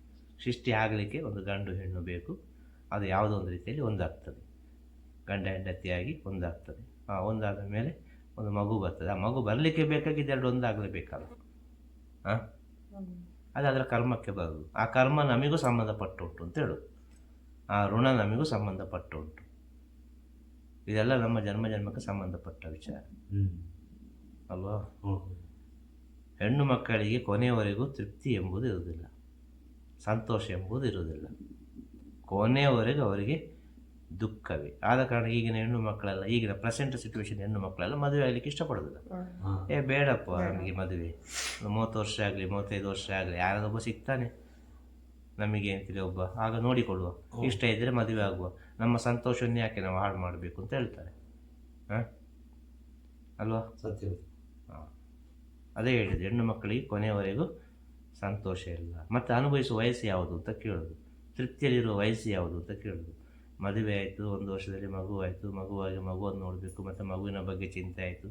ಸೃಷ್ಟಿ ಆಗಲಿಕ್ಕೆ ಒಂದು ಗಂಡು ಹೆಣ್ಣು ಬೇಕು. ಅದು ಯಾವುದೋ ಒಂದು ರೀತಿಯಲ್ಲಿ ಒಂದಾಗ್ತದೆ. ಗಂಡ ಹೆಂಡತಿಯಾಗಿ ಒಂದಾಗ್ತದೆ. ಒಂದಾದ ಮೇಲೆ ಒಂದು ಮಗು ಬರ್ತದೆ. ಆ ಮಗು ಬರಲಿಕ್ಕೆ ಬೇಕಾಗಿದ್ದು ಎರಡು ಒಂದಾಗಲೇಬೇಕಲ್ಲ ಹಾಂ ಅದು ಅದರ ಕರ್ಮಕ್ಕೆ ಬರೋದು. ಆ ಕರ್ಮ ನಮಗೂ ಸಂಬಂಧಪಟ್ಟು ಉಂಟು ಅಂತ ಹೇಳೋದು. ಆ ಋಣ ನಮಗೂ ಸಂಬಂಧಪಟ್ಟು ಉಂಟು ಇದೆಲ್ಲ ನಮ್ಮ ಜನ್ಮ ಜನ್ಮಕ್ಕೆ ಸಂಬಂಧಪಟ್ಟ ವಿಚಾರ. ಅಲ್ವಾ? ಹೆಣ್ಣು ಮಕ್ಕಳಿಗೆ ಕೊನೆಯವರೆಗೂ ತೃಪ್ತಿ ಎಂಬುದು ಇರುವುದಿಲ್ಲ. ಸಂತೋಷ ಎಂಬುದು ಇರುವುದಿಲ್ಲ. ಕೊನೆಯವರೆಗೂ ಅವರಿಗೆ ದುಃಖವೇ. ಆದ ಕಾರಣ ಈಗಿನ ಹೆಣ್ಣು ಮಕ್ಕಳೆಲ್ಲ ಈಗಿನ ಪ್ರೆಸೆಂಟ್ ಸಿಚುವೇಶನ್ ಹೆಣ್ಣು ಮಕ್ಕಳೆಲ್ಲ ಮದುವೆ ಆಗಲಿಕ್ಕೆ ಇಷ್ಟಪಡೋದಿಲ್ಲ ಏ ಬೇಡಪ್ಪ ನಮಗೆ ಮದುವೆ. ಮೂವತ್ತು ವರ್ಷ ಆಗಲಿ ಮೂವತ್ತೈದು ವರ್ಷ ಆಗಲಿ ಯಾರಾದೊಬ್ಬ ಸಿಗ್ತಾನೆ. ನಮಗೆ ಅಂತೇಳಿ ಒಬ್ಬ. ಆಗ ನೋಡಿಕೊಳ್ಳುವ. ಇಷ್ಟ ಇದ್ದರೆ ಮದುವೆ ಆಗುವ. ನಮ್ಮ ಸಂತೋಷವನ್ನು ಯಾಕೆ ನಾವು ಹಾಳು ಮಾಡಬೇಕು ಅಂತ ಹೇಳ್ತಾರೆ. ಹಾಂ? ಅಲ್ವಾ? ಸತ್ಯ. ಹಾಂ. ಅದೇ ಹೇಳಿದೆ ಹೆಣ್ಣು ಮಕ್ಕಳಿಗೆ ಕೊನೆಯವರೆಗೂ ಸಂತೋಷ ಇಲ್ಲ. ಮತ್ತು ಅನುಭವಿಸುವ ವಯಸ್ಸು ಯಾವುದು ಅಂತ ಕೇಳೋದು. ತೃಪ್ತಿಯಲ್ಲಿರುವ ವಯಸ್ಸು ಯಾವುದು ಅಂತ ಕೇಳೋದು. ಮದುವೆ ಆಯಿತು, ಒಂದು ವರ್ಷದಲ್ಲಿ ಮಗು ಆಯಿತು, ಮಗುವಾಗಿ ಮಗುವನ್ನು ನೋಡಬೇಕು, ಮತ್ತು ಮಗುವಿನ ಬಗ್ಗೆ ಚಿಂತೆ ಆಯಿತು.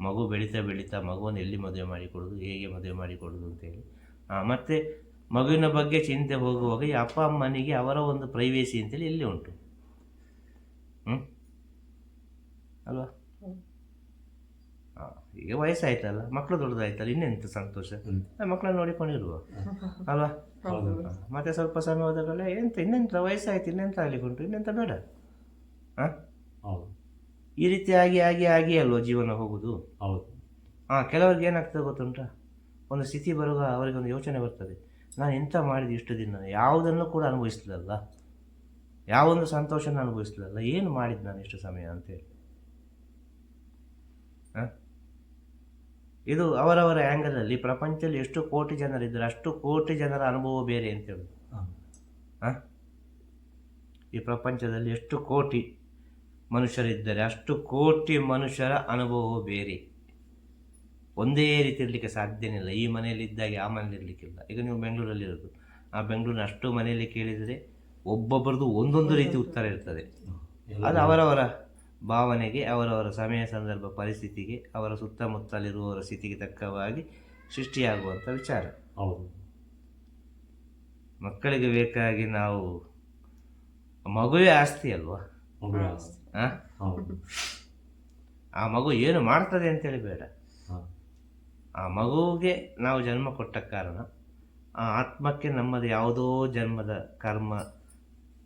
ಮಗು ಬೆಳೀತಾ ಬೆಳೀತಾ ಮಗುವನ್ನು ಎಲ್ಲಿ ಮದುವೆ ಮಾಡಿಕೊಡೋದು, ಹೇಗೆ ಮದುವೆ ಮಾಡಿಕೊಡೋದು ಅಂತೇಳಿ ಮತ್ತು ಮಗುವಿನ ಬಗ್ಗೆ ಚಿಂತೆ ಹೋಗುವಾಗ ಈ ಅಪ್ಪ ಅಮ್ಮನಿಗೆ ಅವರ ಒಂದು ಪ್ರೈವೇಸಿ ಅಂತೇಳಿ ಎಲ್ಲಿ ಉಂಟು. ಹ್ಞೂ ಅಲ್ವಾ? ಈಗ ವಯಸ್ಸಾಯ್ತಲ್ಲ ಮಕ್ಕಳು ದೊಡ್ಡದಾಯ್ತಲ್ಲ ಇನ್ನೆಂತ ಸಂತೋಷ. ಮಕ್ಕಳನ್ನ ನೋಡಿಕೊಂಡಿರುವ ಅಲ್ವಾ? ಮತ್ತೆ ಸ್ವಲ್ಪ ಸಮಯ ಹೋದಾಗಲೇ ಎಂತ ಇನ್ನೆಂತ ವಯಸ್ಸಾಯ್ತು ಇನ್ನೆಂತ ಆಗ್ಲಿಕ್ಕುಂಟು ಇನ್ನೆಂತ ಬೇಡ. ಹಾಂ ಈ ರೀತಿ ಆಗಿ ಆಗಿ ಆಗಿ ಅಲ್ವಾ ಜೀವನ ಹೋಗುದು? ಹೌದು. ಹಾಂ ಕೆಲವ್ರಿಗೆ ಏನಾಗ್ತದೆ ಗೊತ್ತುಂಟ? ಒಂದು ಸ್ಥಿತಿ ಬರುವಾಗ ಅವರಿಗೆ ಒಂದು ಯೋಚನೆ ಬರ್ತದೆ. ನಾನು ಎಂತ ಮಾಡಿದೆ ಇಷ್ಟು ದಿನ? ಯಾವುದನ್ನು ಕೂಡ ಅನುಭವಿಸ್ಲಿಲ್ಲ. ಯಾವೊಂದು ಸಂತೋಷನ ಅನುಭವಿಸ್ಲಿಲ್ಲ. ಏನು ಮಾಡಿದ್ದು ನಾನು ಇಷ್ಟು ಸಮಯ ಅಂತೇಳಿ ಹ? ಇದು ಅವರವರ ಆ್ಯಂಗಲಲ್ಲಿ ಪ್ರಪಂಚದಲ್ಲಿ ಎಷ್ಟು ಕೋಟಿ ಜನರಿದ್ದಾರೆ ಅಷ್ಟು ಕೋಟಿ ಜನರ ಅನುಭವ ಬೇರೆ ಅಂತ ಹೇಳುದು? ಈ ಪ್ರಪಂಚದಲ್ಲಿ ಎಷ್ಟು ಕೋಟಿ ಮನುಷ್ಯರಿದ್ದಾರೆ ಅಷ್ಟು ಕೋಟಿ ಮನುಷ್ಯರ ಅನುಭವ ಬೇರೆ. ಒಂದೇ ರೀತಿ ಇರಲಿಕ್ಕೆ ಸಾಧ್ಯನೇ ಇಲ್ಲ ಈ ಮನೆಯಲ್ಲಿ ಇದ್ದಾಗೆ ಆ ಮನೇಲಿ ಇರಲಿಕ್ಕಿಲ್ಲ. ಈಗ ನೀವು ಬೆಂಗಳೂರಲ್ಲಿ ಇರೋದು. ಆ ಬೆಂಗಳೂರಿನ ಅಷ್ಟು ಮನೆಯಲ್ಲಿ ಕೇಳಿದರೆ ಒಬ್ಬೊಬ್ಬರದು ಒಂದೊಂದು ರೀತಿ ಉತ್ತರ ಇರ್ತದೆ. ಅದು ಅವರವರ ಭಾವನೆಗೆ ಅವರವರ ಸಮಯ ಸಂದರ್ಭ ಪರಿಸ್ಥಿತಿಗೆ ಅವರ ಸುತ್ತಮುತ್ತಲಿರುವವರ ಸ್ಥಿತಿಗೆ ತಕ್ಕವಾಗಿ ಸೃಷ್ಟಿಯಾಗುವಂಥ ವಿಚಾರ. ಹೌದು. ಮಕ್ಕಳಿಗೆ ಬೇಕಾಗಿ ನಾವು ಮಗುವೇ ಆಸ್ತಿ ಅಲ್ವಾ. ಆ? ಹೌದು. ಆ ಮಗು ಏನು ಮಾಡ್ತದೆ ಅಂತೇಳಿ ಬೇಡ. ಆ ಮಗುವಿಗೆ ನಾವು ಜನ್ಮ ಕೊಟ್ಟ ಕಾರಣ ಆ ಆತ್ಮಕ್ಕೆ ನಮ್ಮದು ಯಾವುದೋ ಜನ್ಮದ ಕರ್ಮ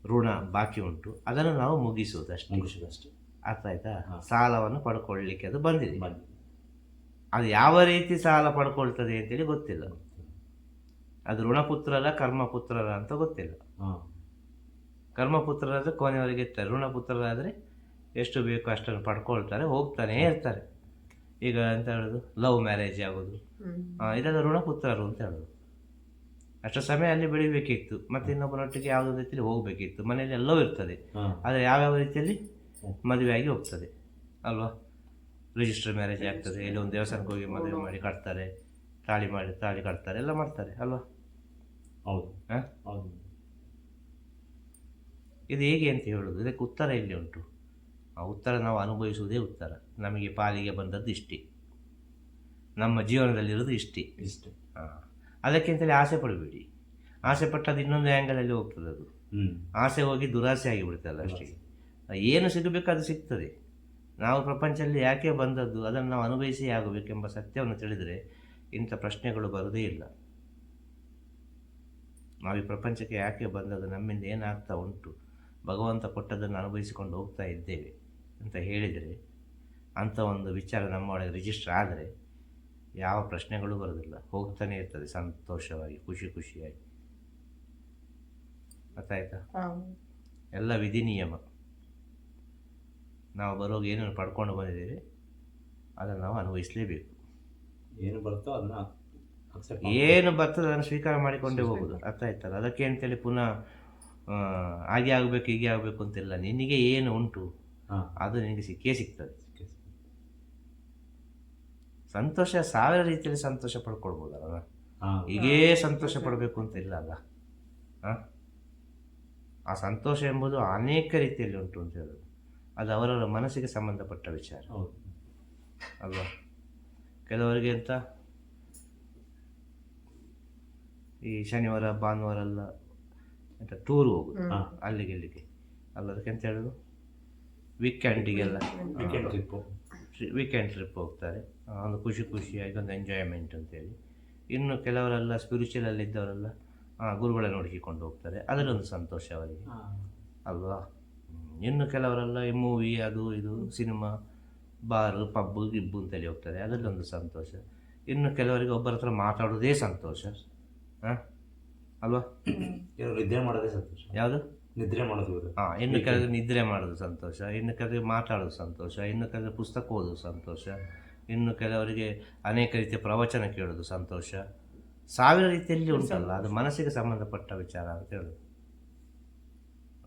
ಋಣ ಬಾಕಿ ಉಂಟು. ಅದನ್ನು ನಾವು ಮುಗಿಸುವುದಷ್ಟೇ. ಮುಗಿಸಿದಷ್ಟೇ ಅರ್ಥ ಆಯ್ತಾ? ಹಾ. ಸಾಲವನ್ನು ಪಡ್ಕೊಳ್ಳಿಕ್ಕೆ ಅದು ಬಂದಿದೆ. ಅದು ಯಾವ ರೀತಿ ಸಾಲ ಪಡ್ಕೊಳ್ತದೆ ಅಂತೇಳಿ ಗೊತ್ತಿಲ್ಲ. ಅದು ಋಣಪುತ್ರರ ಕರ್ಮಪುತ್ರರ ಅಂತ ಗೊತ್ತಿಲ್ಲ. ಕರ್ಮಪುತ್ರರಾದ್ರೆ ಕೊನೆಯವರೆಗೆ ಇರ್ತಾರೆ. ಋಣಪುತ್ರರಾದರೆ ಎಷ್ಟು ಬೇಕೋ ಅಷ್ಟನ್ನು ಪಡ್ಕೊಳ್ತಾರೆ ಹೋಗ್ತಾನೆ ಇರ್ತಾರೆ. ಈಗ ಎಂತ ಹೇಳೋದು? ಲವ್ ಮ್ಯಾರೇಜ್ ಆಗೋದು. ಇದೆಲ್ಲ ಋಣಪುತ್ರರು ಅಂತ ಹೇಳೋದು. ಅಷ್ಟು ಸಮಯ ಅಲ್ಲಿ ಬೆಳಿಬೇಕಿತ್ತು. ಮತ್ತೆ ಇನ್ನೊಬ್ಬರೊಟ್ಟಿಗೆ ಯಾವುದೋ ರೀತಿಯಲ್ಲಿ ಹೋಗಬೇಕಿತ್ತು. ಮನೆಯಲ್ಲಿ ಎಲ್ಲವೂ ಇರ್ತದೆ. ಆದ್ರೆ ಆದರೆ ಯಾವ್ಯಾವ ರೀತಿಯಲ್ಲಿ? ಮದುವೆಯಾಗಿ ಹೋಗ್ತದೆ ಅಲ್ವಾ? ರಿಜಿಸ್ಟರ್ ಮ್ಯಾರೇಜ್ ಆಗ್ತದೆ ಇಲ್ಲಿ ಒಂದು ದೇವಸ್ಥಾನಕ್ಕೆ ಹೋಗಿ ಮದುವೆ ಮಾಡಿ ಕಟ್ತಾರೆ ತಾಳಿ ಮಾಡಿ ತಾಳಿ ಕಟ್ತಾರೆ ಎಲ್ಲ ಮಾಡ್ತಾರೆ ಅಲ್ವಾ? ಹೌದು. ಹಾಂ? ಹೌದು. ಇದು ಹೇಗೆ ಅಂತ ಹೇಳೋದು? ಇದಕ್ಕೆ ಉತ್ತರ ಇಲ್ಲಿ ಉಂಟು? ಆ ಉತ್ತರ ನಾವು ಅನುಭವಿಸುವುದೇ ಉತ್ತರ. ನಮಗೆ ಪಾಲಿಗೆ ಬಂದದ್ದು ಇಷ್ಟೇ. ನಮ್ಮ ಜೀವನದಲ್ಲಿರೋದು ಇಷ್ಟೇ. ಇಷ್ಟೇ. ಹಾಂ. ಅದಕ್ಕಿಂತಲೇ ಆಸೆ ಪಡಬೇಡಿ. ಆಸೆ ಪಟ್ಟದ್ದು ಇನ್ನೊಂದು ಆ್ಯಂಗಲಲ್ಲಿ ಹೋಗ್ತದೆ ಅದು. ಆಸೆ ಹೋಗಿ ದುರಾಸೆ ಆಗಿಬಿಡ್ತಲ್ಲ ಅಷ್ಟೇ. ಏನು ಸಿಗಬೇಕು ಅದು ಸಿಗ್ತದೆ. ನಾವು ಪ್ರಪಂಚದಲ್ಲಿ ಯಾಕೆ ಬಂದದ್ದು ಅದನ್ನು ನಾವು ಅನುಭವಿಸಿ ಆಗಬೇಕೆಂಬ ಸತ್ಯವನ್ನು ತಿಳಿದರೆ ಇಂಥ ಪ್ರಶ್ನೆಗಳು ಬರುವುದೇ ಇಲ್ಲ. ನಾವು ಈ ಪ್ರಪಂಚಕ್ಕೆ ಯಾಕೆ ಬಂದದ್ದು ನಮ್ಮಿಂದ ಏನಾಗ್ತಾ ಉಂಟು ಭಗವಂತ ಕೊಟ್ಟದ್ದನ್ನು ಅನುಭವಿಸಿಕೊಂಡು ಹೋಗ್ತಾ ಇದ್ದೇವೆ ಅಂತ ಹೇಳಿದರೆ ಅಂಥ ಒಂದು ವಿಚಾರ ನಮ್ಮೊಳಗೆ ರಿಜಿಸ್ಟರ್ ಆದರೆ ಯಾವ ಪ್ರಶ್ನೆಗಳು ಬರೋದಿಲ್ಲ ಹೋಗ್ತಾನೆ ಇರ್ತದೆ ಸಂತೋಷವಾಗಿ ಖುಷಿ ಖುಷಿಯಾಗಿ. ಗೊತ್ತಾಯ್ತಾ? ಎಲ್ಲ ವಿಧಿ ನಿಯಮ ನಾವು ಬರೋಗಿ ಏನೇನು ಪಡ್ಕೊಂಡು ಬಂದಿದ್ದೀವಿ ಅದನ್ನು ನಾವು ಅನುಭವಿಸಲೇಬೇಕು. ಏನು ಬರುತ್ತೋ ಅದನ್ನ ಏನು ಬರ್ತದೆ ಅದನ್ನು ಸ್ವೀಕಾರ ಮಾಡಿಕೊಂಡೇ ಹೋಗೋದು. ಅರ್ಥ ಆಯ್ತಲ್ಲ? ಅದಕ್ಕೆ ಅಂತೇಳಿ ಪುನಃ ಆ, ಹಾಗೆ ಆಗಬೇಕು ಹೀಗೆ ಆಗಬೇಕು ಅಂತಿಲ್ಲ ನಿನಗೆ ಏನು ಉಂಟು ಹಾ. ಅದು ನಿನಗೆ ಸಿಕ್ಕೇ ಸಿಗ್ತದೆ. ಸಂತೋಷ ಸಾವಿರ ರೀತಿಯಲ್ಲಿ ಸಂತೋಷ ಪಡ್ಕೊಳ್ಬೋದಲ್ಲ? ಹಾ. ಹೀಗೇ ಸಂತೋಷ ಪಡಬೇಕು ಅಂತ ಇಲ್ಲ ಅಲ್ಲ? ಆ? ಆ ಸಂತೋಷ ಎಂಬುದು ಅನೇಕ ರೀತಿಯಲ್ಲಿ ಉಂಟು ಅಂತ ಹೇಳೋದು. ಅದು ಅವರವರ ಮನಸ್ಸಿಗೆ ಸಂಬಂಧಪಟ್ಟ ವಿಚಾರ. ಹೌದು. ಅಲ್ವಾ? ಕೆಲವರಿಗೆ ಅಂತ ಈ ಶನಿವಾರ ಭಾನುವಾರ ಎಲ್ಲ ಅಂತ ಟೂರ್ ಹೋಗುದು ಅಲ್ಲಿಗೆ ಇಲ್ಲಿಗೆ. ಅಲ್ಲ ಅದಕ್ಕೆ ಅಂತ ಹೇಳೋದು ವೀಕೆಂಡಿಗೆಲ್ಲ ವೀಕೆಂಡ್ ಟ್ರಿಪ್ ವೀಕೆಂಡ್ ಟ್ರಿಪ್ ಹೋಗ್ತಾರೆ. ಒಂದು ಖುಷಿ ಖುಷಿಯಾಗಿ ಒಂದು ಎಂಜಾಯ್ಮೆಂಟ್ ಅಂತೇಳಿ. ಇನ್ನು ಕೆಲವರೆಲ್ಲ ಸ್ಪಿರಿಚುವಲ್ ಇದ್ದವರೆಲ್ಲ ಆ, ಗುರುಗಳ ನೋಡಿಕೊಂಡು ಹೋಗ್ತಾರೆ. ಅದರೊಂದು ಸಂತೋಷ ಅವರಿಗೆ. ಅಲ್ವಾ. ಇನ್ನು ಕೆಲವರೆಲ್ಲ ಈ ಮೂವಿ ಅದು ಇದು ಸಿನಿಮಾ ಬಾರು ಪಬ್ಬು ಗಿಬ್ಬು ಅಂತೇಳಿ ಹೋಗ್ತಾರೆ. ಅದರಲ್ಲೊಂದು ಸಂತೋಷ. ಇನ್ನು ಕೆಲವರಿಗೆ ಒಬ್ಬರ ಹತ್ರ ಮಾತಾಡೋದೇ ಸಂತೋಷ. ಹಾಂ? ಅಲ್ವಾ? ಕೆಲವರು ನಿದ್ರೆ ಮಾಡೋದೇ ಸಂತೋಷ. ಯಾವುದು? ನಿದ್ರೆ ಮಾಡೋದು ಹಾಂ ಇನ್ನು ಕೆಲವರು ನಿದ್ರೆ ಮಾಡೋದು ಸಂತೋಷ. ಇನ್ನು ಕೆಲವರಿಗೆ ಮಾತಾಡೋದು ಸಂತೋಷ. ಇನ್ನು ಕೆಲವರಿಗೆ ಪುಸ್ತಕ ಓದೋದು ಸಂತೋಷ. ಇನ್ನು ಕೆಲವರಿಗೆ ಅನೇಕ ರೀತಿಯ ಪ್ರವಚನ ಕೇಳೋದು ಸಂತೋಷ. ಸಾವಿರ ರೀತಿಯಲ್ಲಿ ಉಂಟಲ್ಲ ಅದು ಮನಸ್ಸಿಗೆ ಸಂಬಂಧಪಟ್ಟ ವಿಚಾರ ಅಂತ ಹೇಳೋದು.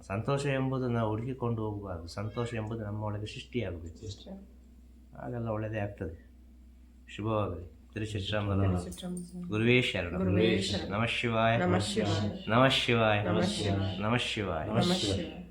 ಸಂತೋಷ ಎಂಬುದು ನಾವು ಹುಡುಕಿಕೊಂಡು ಹೋಗಬಾರ್ದು ಸಂತೋಷ ಎಂಬುದು ನಮ್ಮ ಒಳಗೆ ಸೃಷ್ಟಿಯಾಗಬೇಕು ಆಗೆಲ್ಲ ಒಳ್ಳೆಯದೇ ಆಗ್ತದೆ. ಶುಭವಾಗಲಿ. ತಿರುಚಿತ್ರಾಮ ಗುರುವೇ ಶರಣ. ನಮಃ ಶಿವಾಯ. ನಮಃ ಶಿವಾಯ. ನಮಃ ಶಿವಾಯ.